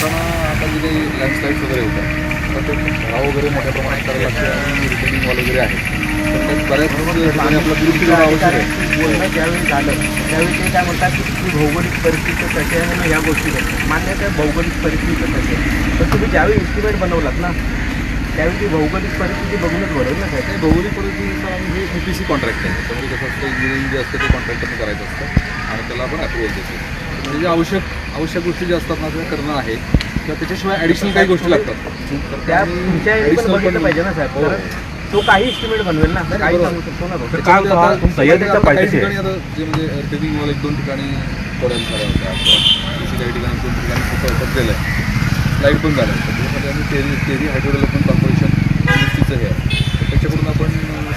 करताना आता जे काही लँडस्लाईड्स वगैरे होतात तर ते भराव वगैरे मोठ्या प्रमाणात करायला लागते आणि रिटर्निंग वॉल वगैरे आहे. तर बऱ्याच ठिकाणी आपला दुरुस्ती करणं आवश्यक आहे बोलणं ज्यावेळी झालं. त्यावेळी ते काय म्हणतात की तुझी भौगोलिक परिस्थिती कशी आहे म्हणून ह्या गोष्टी मान्य आहे भौगोलिक परिस्थिती कशी आहे. पण तुम्ही ज्यावेळी एस्टिमेट बनवलात ना त्यावेळी ती भौगोलिक परिस्थिती बघूनच बरोबर ना काय ते भौगोलिक आम्ही हे पी सी कॉन्ट्रॅक्ट आहे. त्यामध्ये कसं असतं इंजिनिअरिंग जे असतं ते कॉन्ट्रॅक्टरने करायचं असतं आणि त्याला आपण अप्रुव्हल देतो. म्हणजे जे आवश्यक आवश्यक गोष्टी ज्या असतात ना त्या करणं आहे किंवा त्याच्याशिवाय ॲडिशनल काही गोष्टी लागतात तर त्या आम्ही तुमच्या ह्याने पण additional बघितलं पण- पाहिजे ना साहेब हो. कारण तो काही एस्टिमेट बनवेल ना काही बरोबर. सांगू शकतो ना तो. तर होतं काही पायथ्याशी आहे. ठिकाणी आता जे म्हणजे रिटर्निंग वॉल एक दोन ठिकाणी होत्या किंवा दुसरी काही ठिकाणी दोन ठिकाणी खूप आहे लाइट पण झालं त्याच्यामध्ये आम्ही Tehri Tehri hydro development corporation हे आहे तर त्याच्याकडून आपण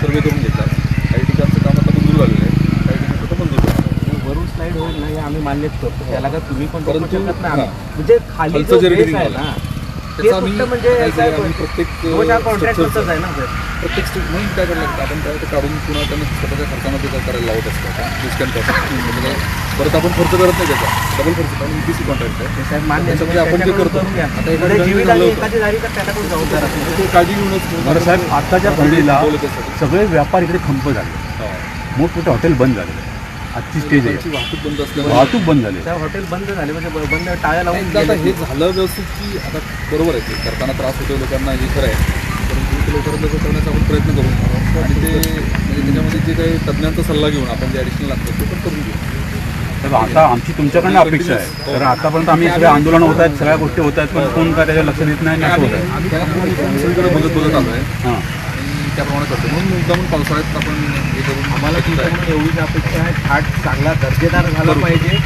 सर्वे करून घेतला काही ठिकाणचं काम आता मंजूर झालेलं आहे काही ठिकाणी आता मंजूर झालं वरून स्लाईड होईल ना हे आम्ही मान्यच करतो त्याला का तुम्ही पण रोखू परंतु- शकत नाही आम्ही. हां. म्हणजे खाली खालचं जो जे base reading आहे झालं, ना ते त्याचं आम्ही फक्त म्हणजे काय काय केलं, आम्ही प्रत्येक कॉन्ट्रॅक्ट structure- आहे ना सर प्रत्येक म्हणून काय करायला लागतं आपण काय ते काढून पुन्हा त्यांना स्वतःच्या खर्चामध्ये काय करायला लावत असतो डिस्काउंट म्हणजे परत आपण खर्च करत नाही त्याचा डबल खर्च कारण ई सी कॉन्ट्रॅक्ट आहे ते साहेब मान्य आहे. त्याच्यामध्ये आपण जे त्याच्याकडून करतो करून घ्या. आता एखाद्या पुढे ठिकाणी जीवित झालं आणि होतं. एखादी झाली तर त्याला कोण जबाबदार असणार ते काळजी घेऊनच बरं साहेब आत्ताच्या घडीला बोलत. सगळे व्यापार इकडे खंप झाले हा. मोठमोठे हॉटेल बंद झाले आजची स्टेज आहे वाहतूक बंद असल्यामुळे वाहतूक बंद झाली त्या हॉटेल बंद झाले म्हणजे बंद टाळ्या लावून एकदा आता. हे झालं व्यवस्थित की आता बरोबर आहे ते करताना त्रास होतो लोकांना हे खरं आहे परंतु ते लवकरात लवकर करण्याचा आपण प्रयत्न करू आणि ते म्हणजे त्याच्यामध्ये जे काही तज्ज्ञांचा सल्ला घेऊन आपण जे ॲडिशनल लागतं ते पण करून घेऊ तर आता आमची तुमच्याकडनं अपेक्षा आहे कारण आतापर्यंत आम्ही सगळे आंदोलन होत आहेत सगळ्या गोष्टी होत आहेत पण कोण काय त्याच्यावर लक्ष देत नाही असं होत आहे बघत बघत आलो हां त्याप्रमाणे करतो. म्हणून मुद्दामून पावसाळ्यात आपण हे करून आम्हाला तुमच्याकडून एवढीच अपेक्षा आहे. घाट चांगला दर्जेदार झाला. पाहिजे.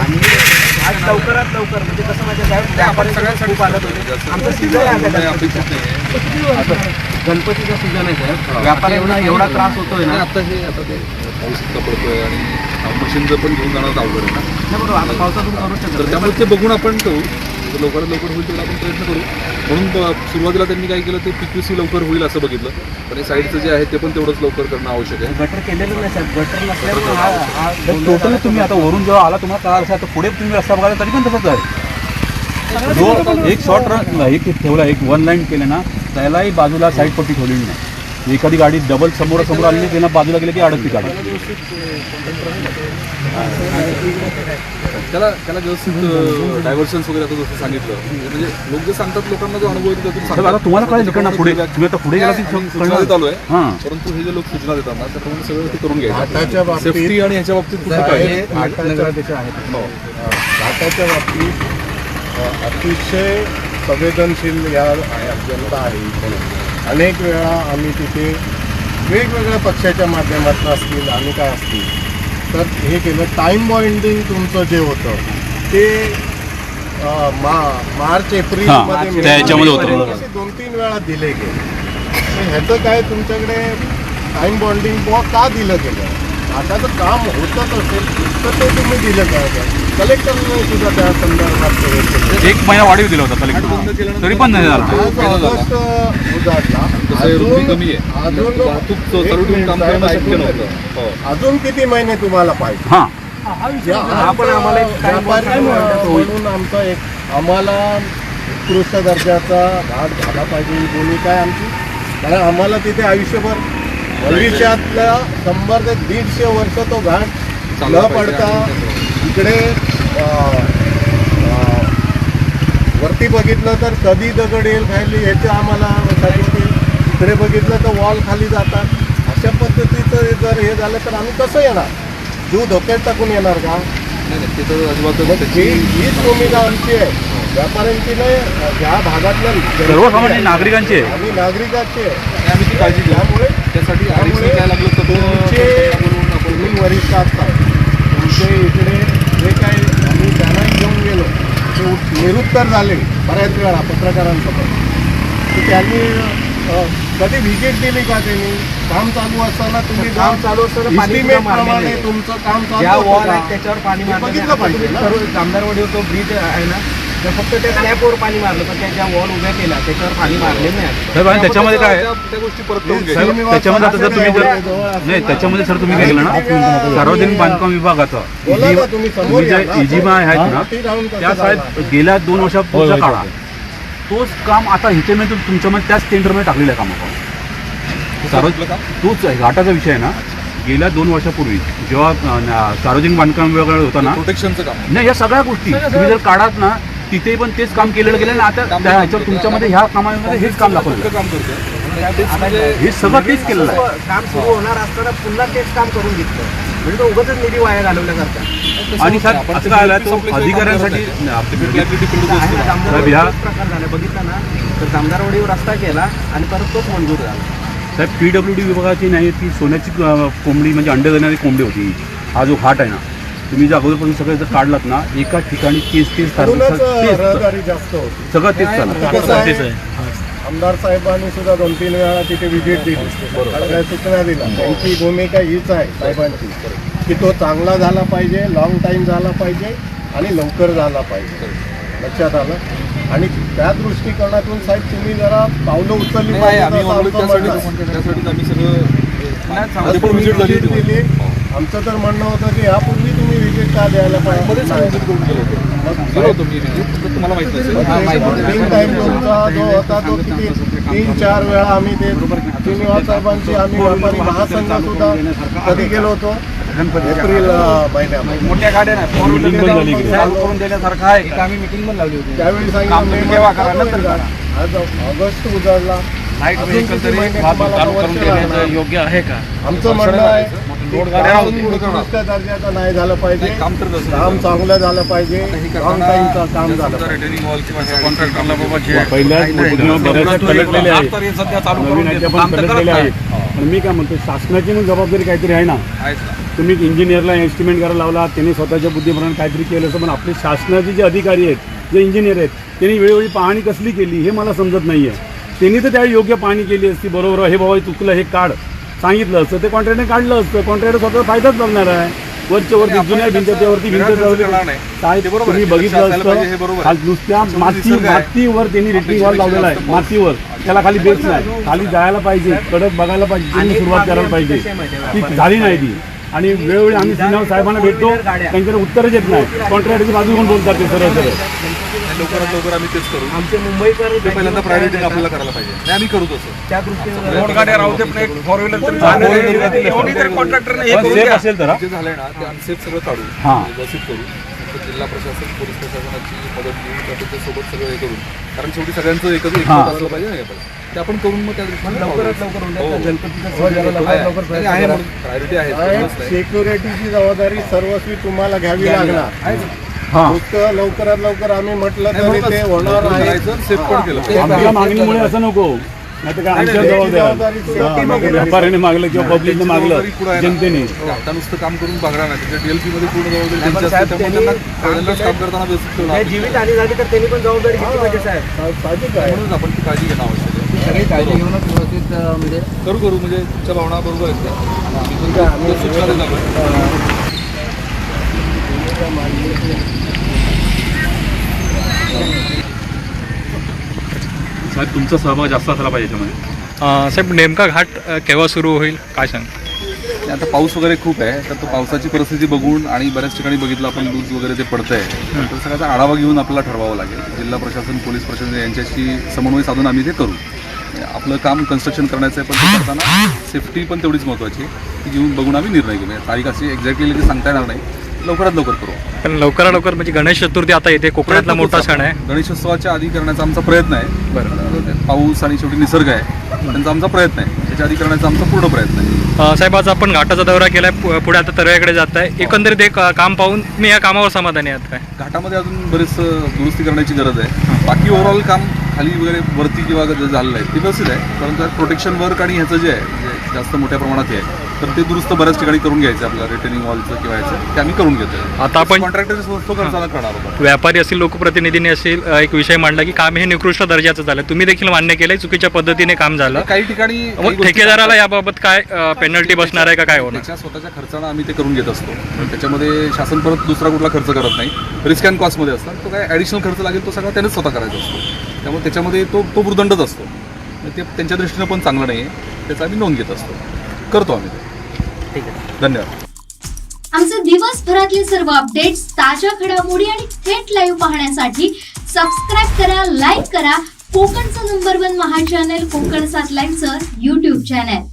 आणि घाट लवकरात लवकर म्हणजे कसं माझ्या साहेब आपण व्यापारी सगळ्यांसाठी आलं होतं. आमचं सीझन आहे. अपेक्षित नाही गणपतीचा सीझन आहे साहेब व्यापाऱ्यांना एवढा त्रास होतोय ना. आता हे आता ते पाऊस इतका पडतोय आणि मशीन जर पण घेऊन जाणार अवघड आहे ना. बरोबर. आता पावसातून करू शकत. त्यामुळे ते बघून आपण करू जर लवकरात लवकर होईल तेवढा आपण प्रयत्न करू. म्हणून सुरुवातीला त्यांनी काय केलं ते पीक्यूसी लवकर होईल असं बघितलं. पण हे साईडचं जे आहे ते पण तेवढंच लवकर करणं आवश्यक आहे. गटर केलेलं नाही साहेब गटर नसल्यामुळे टोटल तुम्ही आता वरून जेव्हा आला तुम्हाला कळालं असेल तर पुढे तुम्ही रस्ता बघायला तरी पण तसंच आहे जो एक शॉर्ट रन एक ठेवला एक वन लाईन केलं ना त्यालाही बाजूला साईड पट्टी ठेवलेली नाही. एखादी गाडी डबल समोर समोर आली त्यांना बाजूला गेली की अडकती गाडी त्याला त्याला व्यवस्थित डायव्हर्शन्स वगैरे आता जसं सांगितलं म्हणजे लोक जे सांगतात लोकांना जो अनुभव येतो त्यातून आता तुम्हाला कळेल इकडनं पुढे तुम्ही आता पुढे गेला सूचना देत आलोय हां परंतु हे जे लोक सूचना देतात ना त्याप्रमाणे सगळं ते करून घाटाच्या घ्यायचं बाबतीत- सेफ्टी आणि ह्याच्या बाबतीत कुठे काय घाटाच्या- हो. बाबतीत अतिशय संवेदनशील या आहे- जनता आहे इथे. अनेक वेळा आम्ही तिथे वेगवेगळ्या पक्षाच्या माध्यमातून असतील आणि काय असतील तर हे केलं टाईम बॉइंडिंग तुमचं जे होतं ते मा मार्च एप्रिलमध्ये त्या ह्याच्यामध्ये होतं. मिळालं. असे दोन तीन वेळा दिले गेले तर ह्याचं काय तुमच्याकडे टाईम बॉन्डिंग बुवा का दिलं गेलं आता जर काम होतच असेल तर ते तुम्ही दिलं काय कलेक्टरने सुद्धा त्या संदर्भात हे. एक महिना वाढीव दिला होता कलेक्टर. तरी पण नाही. ऑगस्ट उजाडला. अजून हो. अजून किती महिने तुम्हाला पाहिजे? हां. आपण आम्हाला. म्हणून आमचा एक आम्हाला उत्कृष्ट दर्जाचा घाट झाला पाहिजे ही भूमिका आहे आमची? कारण आम्हाला तिथे आयुष्यभर भविष्यातल्या शंभर ते दीडशे वर्ष तो घाट न पडता इकडे वरती बघितलं तर कधी दगड येईल खाली ह्याचे आम्हाला सांगितले इकडे बघितलं तर वॉल खाली जातात. अशा पद्धतीचं जर हे झालं तर आम्ही कसं येणार? जीव धोक्यात टाकून येणार का? हीच भूमिका आमची आहे. व्यापाऱ्यांची नाही ह्या भागातल्या सर्वसामान्य नागरिकांची आहे. आम्ही नागरिकाची आहे. आणि आम्ही ती काळजी घेऊ. त्यामुळे त्यासाठी लागलं तर तुम्ही वरिष्ठ असतात तुमचे इकडे जे काही आम्ही त्यांना घेऊन गेलो ते उत- निरुत्तर झाले बऱ्याच वेळा पत्रकारांसोबत की त्यांनी कधी व्हिजिट दिली का त्यांनी काम चालू असताना तुम्ही काम चालू असताना पाणी estimate प्रमाणे आहे. तुमचं काम चालू ज्या होतं वॉल का? आहेत त्याच्यावर पाणी आहे. बघितलं आता पाहिजे तुम्ही ना. सर्व जामदारवाडीवर तो ब्रिज आहे ना तर फक्त त्या स्लॅबवर पाणी मारलं पण त्या ज्या वॉल उभ्या केल्या त्याच्यावर पाणी मारले नाही साहेब आणि त्याच्यामध्ये काय आहे? त्या त्या गोष्टी परत करून घ्यायच्या. साहेब त्याच्यामध्ये आता जर तुम्ही जर नाही त्याच्यामध्ये सर तुम्ही काय केलं ना सार्वजनिक बांधकाम विभागाचा तुम्ही ना. इजिमा आहेत ना त्या साहेब? गेल्या दोन वर्षापूर्वीचा काळा तोच काम आता ह्याच्यामध्ये तुम- तुमच्यामध्ये त्याच टेंडरमध्ये टाकलेलं आहे कामावर सार्वजनिक तोच आहे घाटाचा विषय आहे ना. गेल्या दोन वर्षापूर्वी जेव्हा अं, सार्वजनिक बांधकाम विभाग होता ना प्रोटेक्शनचं काम. नाही या सगळ्या गोष्टी तुम्ही जर काढात ना तिथे पण तेच काम केलेलं गेलं ना आता ह्याच्यावर तुमच्यामध्ये ह्या कामामध्ये हेच काम दाखवलं. काम करतोय. तेच म्हणजे हे सगळं तेच केलेलं आहे. काम सुरू होणार असताना पुन्हा तेच काम करून घेतलं. म्हणजे तो उगाच निधी वाया घालवल्यासारखा. आणि साहेब असं काय आलं तो अधिकाऱ्यांसाठी प्रकार झाला. बघितला ना तर जामदारवाडीवर रस्ता केला आणि परत तोच मंजूर झाला. साहेब पी डब्ल्यू डी विभागाची नाही ती सोन्याची कोंबडी म्हणजे अंडे देणारी कोंबडी होती. हा जो घाट आहे ना तुम्ही जर अगोदरपासून सगळं जर काढलात ना एका ठिकाणी म्हणूनच तेच रहदारी जास्त होती. सगळं तेच चालू कसं आहे, आमदार साहेबांनी सुद्धा दोन तीन वेळा तिथे व्हिजिट दिली. काही सूचना दिल्या. त्यांची भूमिका हीच आहे साहेबांची. की तो चांगला झाला पाहिजे लॉंग टाईम झाला पाहिजे आणि लवकर झाला पाहिजे. लक्षात आलं? आणि त्या दृष्टिकोनातून साहेब तुम्ही जरा पावलं उचलली नाही, पाहिजे असं आमचं त्यासाठी म्हणणं आहे. त्यासाठीच आम्ही सगळं आज तुम्ही दिली. आमचं तर म्हणणं होतं की यापूर्वी तुम्ही व्हिजिट का द्यायला मध्येच पाहिजे. विजिट करून गेलो होतो. गेलो होतो मी visit, फक्त तुम्हाला माहीत नसेल तीन टाइम तुमचा जो होता तो किती तीन चार वेळा आम्ही ते श्रीनिवास साहेबांची आम्ही व्यापारी महासंघ सुद्धा कधी गेलो होतो? एप्रिल अं, महिन्यामध्ये. मोठ्या गाड्या. करून देण्यासारखं आहे. आम्ही मिटिंग पण लावली होती. त्यावेळी सांगितलं. आज ऑगस्ट उजाडला. लाइट व्हेकल तरी? योग्य आहे का? आमचं म्हणणं आहे दर्जाचं नाही झालं पाहिजे. काम तर तसं काम चांगलं झालं पाहिजे. काम झालं. पण मी काय म्हणतो शासनाची मग जबाबदारी काहीतरी आहे ना. तुम्ही इंजिनियरला एस्टिमेट करायला लावला त्यांनी स्वतःच्या बुद्धीप्रमाणे काहीतरी केलं असं पण आपले शासनाचे जे अधिकारी आहेत जे इंजिनियर आहेत त्यांनी वेळोवेळी पाहणी कसली केली हे मला समजत नाही आहे त्यांनी तर त्यावेळी योग्य पाहणी केली असती बरोबर हे बाबा हे चुकलं हे काढ. सांगितलं असतं ते कॉन्ट्रॅक्टने काढलं असतं. कॉन्ट्रॅक्टर स्वतः फायदाच बघणार आहे. वरच्या वरती जुन्या भिंत. करणार नाही. काय ते बरोबर तुम्ही आहे. बघितलं हे असतं नुसत्या माती. मातीवर त्यांनी रिटिंग वॉल लावलेला आहे. मातीवर. त्याला खाली बेस नाही. खाली जायला पाहिजे कडक बघायला पाहिजे सुरुवात करायला पाहिजे. ती झाली नाही ती. आणि वेळोवेळी आम्ही सिन्हा साहेबांना भेटतो. त्यांच्याकडे उत्तरच येत नाही. कॉन्ट्रॅक्टरची बाजू घेऊन बोलतात ते सरळ सरळ आणि लवकरात लवकर आम्ही तेच करू. आमचे मुंबईकर पहिल्यांदा प्रायोरिटी आपल्याला करायला पाहिजे. नाही आम्ही करू तसं. त्या दृष्टीने रोड गाड्या राहू दे, पण एक four wheeler तरी safe द्या. असेल तर झालंय ना ते अनसेफ सगळं काढू. हा. व्यवस्थित करू. तर जिल्हा प्रशासन पोलीस प्रशासनाची मदत घेऊन त्याच्या सोबत सगळं हे करून. कारण शेवटी सगळ्यांचं एकच एक. असलं पाहिजे ना आपण ते आपण करून मग त्या दृष्टीने लवकरात लवकर होऊन हो. हो, आहे. म्हणून. प्रायोरिटी नाही. सिक्युरिटीची जबाबदारी सर्वस्वी तुम्हाला घ्यावी लागणार. हा. नुसतं लवकरात लवकर आम्ही म्हटलं तरी ते होणार नाही करायचं सेफ पण केलं. मागणीमुळे असं नको. नाही तर काय आमच्या जबाबदारी हा, मग व्यापाऱ्याने मागलं किंवा पब्लिकने मागलं जनतेने. आता नुसतं काम करून बघणार नाही त्याच्या डीएलपी मध्ये पूर्ण जबाबदारी काम करताना. जीवित झाली तर त्यांनी पण जबाबदारी घेतली पाहिजे साहेब. साहजिक आहे म्हणूनच आपण ती काळजी घेणं आवश्यक आहे. सगळी काळजी घेऊनच व्यवस्थित म्हणजे करू करू म्हणजे तुमच्या भावना बरोबर आहेत सूचना देत आपण. साहेब तुमचा सहभाग जास्त असला पाहिजे याच्यामध्ये. साहेब नेमका घाट अं, केव्हा सुरू होईल? काय सांग? आता पाऊस वगैरे खूप आहे तर तो पावसाची परिस्थिती बघून आणि बऱ्याच ठिकाणी बघितलं आपण लूज वगैरे ते पडतंय तर सगळ्याचा आढावा घेऊन आपल्याला ठरवावं लागेल. जिल्हा प्रशासन पोलीस प्रशासन यांच्याशी समन्वय साधून आम्ही ते करू. आपलं काम कन्स्ट्रक्शन करण्याचं आहे पण ते करताना सेफ्टी पण तेवढीच महत्त्वाची आहे ती घेऊन बघून आम्ही निर्णय घेऊ. म्हणजे तारीख अशी एक्झॅक्टली लगेच सांगता येणार नाही. लवकरात लवकर करू. पण लवकरात लवकर म्हणजे गणेश चतुर्थी आता येते कोकणातला मोठा सण आहे. गणेशोत्सवाच्या आधी करण्याचा आमचा प्रयत्न आहे. बरं. पाऊस आणि शेवटी निसर्ग आहे. त्यांचा आमचा प्रयत्न आहे. त्याच्या आधी करण्याचा आमचा पूर्ण प्रयत्न आहे. अं, साहेब आज आपण घाटाचा दौरा केलाय. पु- पुढे आता तरव्याकडे जात आहे. एकंदरीत एक अं, काम पाहून मी या कामावर समाधानी आहात काय? घाटामध्ये अजून बरेच दुरुस्ती करण्याची गरज आहे. बाकी ओव्हरऑल काम खाली वगैरे वरती किंवा जे झालेलं आहे. ते व्यवस्थित आहे. परंतु प्रोटेक्शन वर्क आणि ह्याचं जे आहे जे जास्त मोठ्या प्रमाणात हे आहे. तर ते दुरुस्त बऱ्याच ठिकाणी करून घ्यायचं आपल्याला रिटर्निंग वॉलचं किंवा याचं ते आम्ही करून घेतो. आता आपण- कॉन्ट्रॅक्टर तो खर्चाला करणार होता. व्यापारी असतील लोकप्रतिनिधींनी असेल एक विषय मांडला की काम हे निकृष्ट दर्जाचं झालं. तुम्ही देखील मान्य केलंय चुकीच्या पद्धतीने काम झालं. काही ठिकाणी काही गोष्टी- ठेकेदाराला याबाबत काय पेनल्टी बसणार आहे का काय होणार? त्याच्या स्वतःच्या खर्चानं आम्ही ते करून घेत असतो. त्याच्यामध्ये शासन परत दुसरा कुठला खर्च करत नाही. रिस्क अँड कॉस्टमध्ये असतात. तो काय ॲडिशनल खर्च लागेल तो सगळा त्यानेच स्वतः करायचा असतो. त्यामुळे त्याच्यामध्ये तो तो भूर्दंडच असतो. ते त्यांच्या दृष्टीनं पण चांगलं नाही आहे त्याचा आम्ही नोंद घेत असतो. करतो आम्ही. ते. ठीक आहे. धन्यवाद. आमचे दिवसभरातले सर्व अपडेट्स ताज्या घडामोडी आणि थेट लाईव्ह पाहण्यासाठी सबस्क्राईब करा लाईक करा. कोकणचं नंबर वन महा चॅनल कोकण सात लाईव्हचं युट्यूब चॅनल